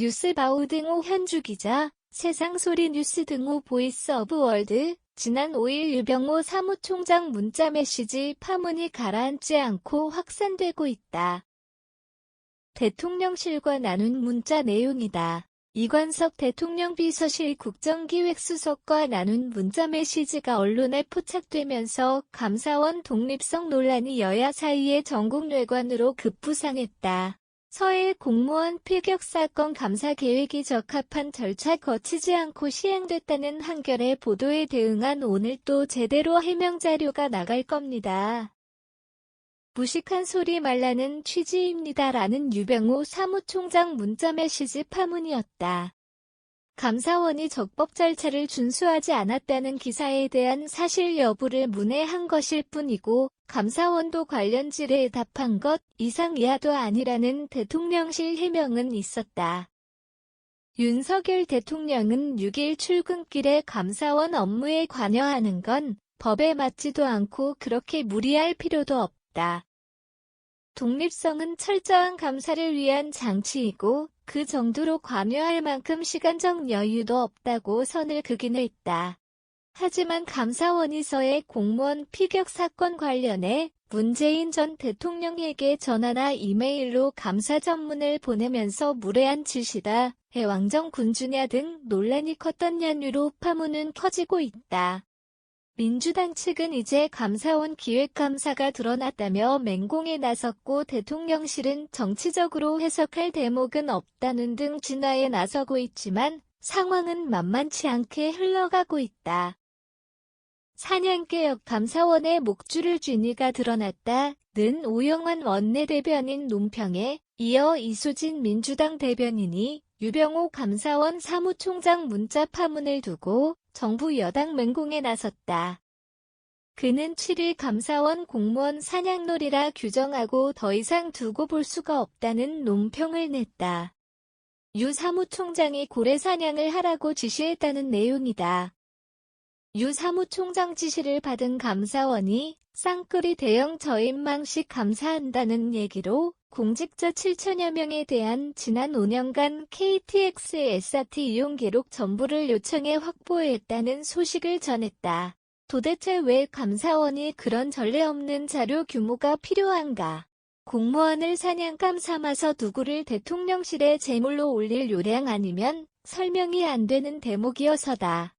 뉴스바우 등호 현주 기자, 세상소리 뉴스 등호 보이스 오브 월드, 지난 5일 유병호 사무총장 문자 메시지 파문이 가라앉지 않고 확산되고 있다. 대통령실과 나눈 문자 내용이다. 이관석 대통령 비서실 국정기획수석과 나눈 문자 메시지가 언론에 포착되면서 감사원 독립성 논란이 여야 사이의 전국뇌관으로 급부상했다. 서해 공무원 피격 사건 감사 계획이 적합한 절차 거치지 않고 시행됐다는 한겨레 보도에 대응한 오늘 또 제대로 해명 자료가 나갈 겁니다. 무식한 소리 말라는 취지입니다라는 유병호 사무총장 문자 메시지 파문이었다. 감사원이 적법 절차를 준수하지 않았다는 기사에 대한 사실 여부를 문의한 것일 뿐이고 감사원도 관련 질에 답한 것 이상 이하도 아니라는 대통령실 해명은 있었다. 윤석열 대통령은 6일 출근길에 감사원 업무에 관여하는 건 법에 맞지도 않고 그렇게 무리할 필요도 없다. 독립성은 철저한 감사를 위한 장치이고 그 정도로 관여할 만큼 시간적 여유도 없다고 선을 그기는 했다. 하지만 감사원에서의 공무원 피격 사건 관련해 문재인 전 대통령에게 전화나 이메일로 감사 전문을 보내면서 무례한 짓이다. 해왕정 군주냐 등 논란이 컸던 연유로 파문은 커지고 있다. 민주당 측은 이제 감사원 기획감사가 드러났다며 맹공에 나섰고 대통령실은 정치적으로 해석할 대목은 없다는 등 진화에 나서고 있지만 상황은 만만치 않게 흘러가고 있다. 사냥개혁 감사원의 목줄을 쥐니가 드러났다 는 오영환 원내대변인 논평에 이어 이수진 민주당 대변인이 유병호 감사원 사무총장 문자 파문을 두고 정부 여당 맹공에 나섰다. 그는 7일 감사원 공무원 사냥놀이라 규정하고 더 이상 두고 볼 수가 없다는 논평을 냈다. 유 사무총장이 고래 사냥을 하라고 지시했다는 내용이다. 유 사무총장 지시를 받은 감사원이 쌍끌이 대형 저인망식 감사한다는 얘기로 공직자 7천여 명에 대한 지난 5년간 KTX SRT 이용 기록 전부를 요청해 확보했다는 소식을 전했다. 도대체 왜 감사원이 그런 전례 없는 자료 규모가 필요한가? 공무원을 사냥감 삼아서 누구를 대통령실에 제물로 올릴 요량 아니면 설명이 안 되는 대목이어서다.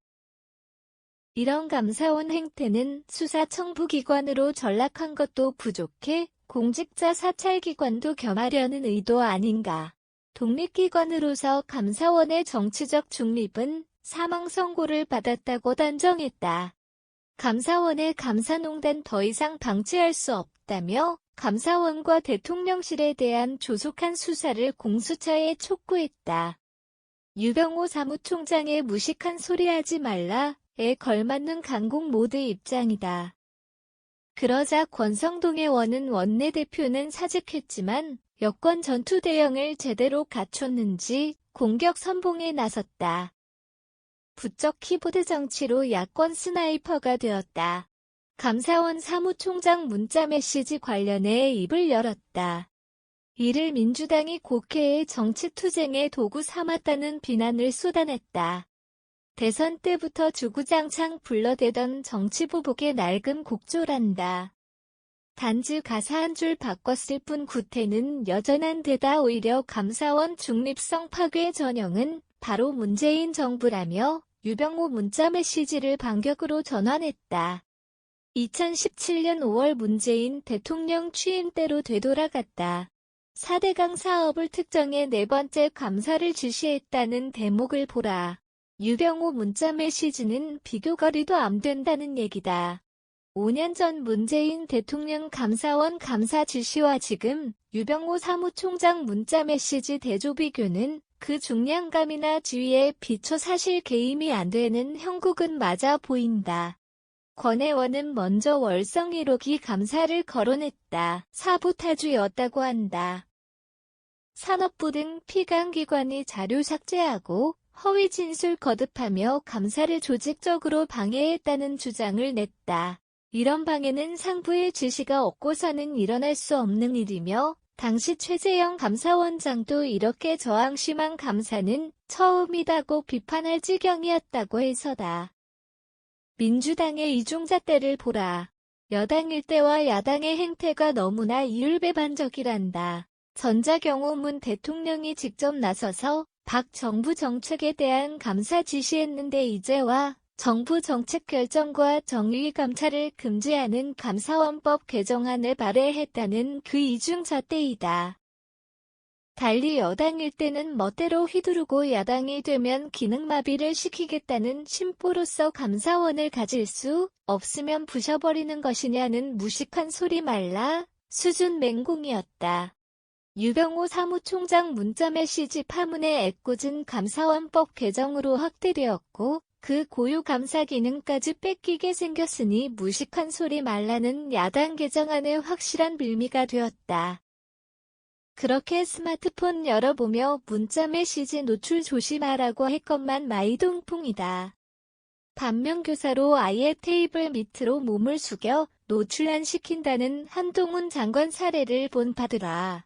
이런 감사원 행태는 수사청부기관으로 전락한 것도 부족해 공직자 사찰기관도 겸하려는 의도 아닌가. 독립기관으로서 감사원의 정치적 중립은 사망 선고를 받았다고 단정했다. 감사원의 감사농단 더 이상 방치할 수 없다며 감사원과 대통령실에 대한 조속한 수사를 공수처에 촉구했다. 유병호 사무총장의 무식한 소리 하지 말라에 걸맞는 강국 모드 입장이다. 그러자 권성동의 원은 원내대표는 사직했지만 여권 전투 대응을 제대로 갖췄는지 공격 선봉에 나섰다. 부쩍 키보드 정치로 야권 스나이퍼가 되었다. 감사원 사무총장 문자 메시지 관련해 입을 열었다. 이를 민주당이 국회의 정치투쟁의 도구 삼았다는 비난을 쏟아냈다. 대선 때부터 주구장창 불러대던 정치보복의 낡은 곡조란다. 단지 가사 한 줄 바꿨을 뿐 구태는 여전한 데다 오히려 감사원 중립성 파괴 전형은 바로 문재인 정부라며 유병호 문자 메시지를 반격으로 전환했다. 2017년 5월 문재인 대통령 취임 때로 되돌아갔다. 4대강 사업을 특정해 네 번째 감사를 지시했다는 대목을 보라. 유병호 문자 메시지는 비교거리도 안 된다는 얘기다. 5년 전 문재인 대통령 감사원 감사 지시와 지금 유병호 사무총장 문자 메시지 대조 비교는 그 중량감이나 지위에 비춰 사실 개임이 안 되는 형국은 맞아 보인다. 권혜원은 먼저 월성 1호기 감사를 거론했다. 사보타주였다고 한다. 산업부 등 피감기관이 자료 삭제하고 허위 진술 거듭하며 감사를 조직적으로 방해했다는 주장을 냈다. 이런 방해는 상부의 지시가 없고서는 일어날 수 없는 일이며 당시 최재형 감사원장도 이렇게 저항 심한 감사는 처음이다고 비판할 지경이었다고 해서다. 민주당의 이중잣대를 보라. 여당일 때와 야당의 행태가 너무나 이율배반적이란다. 전자경우 문 대통령이 직접 나서서 박 정부 정책에 대한 감사 지시했는데 이제와 정부 정책 결정과 정의 감찰을 금지하는 감사원법 개정안을 발의했다는 그 이중잣대이다. 달리 여당일 때는 멋대로 휘두르고 야당이 되면 기능마비를 시키겠다는 심보로서 감사원을 가질 수 없으면 부셔버리는 것이냐는 무식한 소리 말라 수준 맹공이었다. 유병호 사무총장 문자 메시지 파문에 애꿎은 감사원법 개정으로 확대되었고 그 고유 감사 기능까지 뺏기게 생겼으니 무식한 소리 말라는 야당 개정안의 확실한 빌미가 되었다. 그렇게 스마트폰 열어보며 문자 메시지 노출 조심하라고 했건만 마이동풍이다. 반면 교사로 아예 테이블 밑으로 몸을 숙여 노출 안 시킨다는 한동훈 장관 사례를 본 바더라.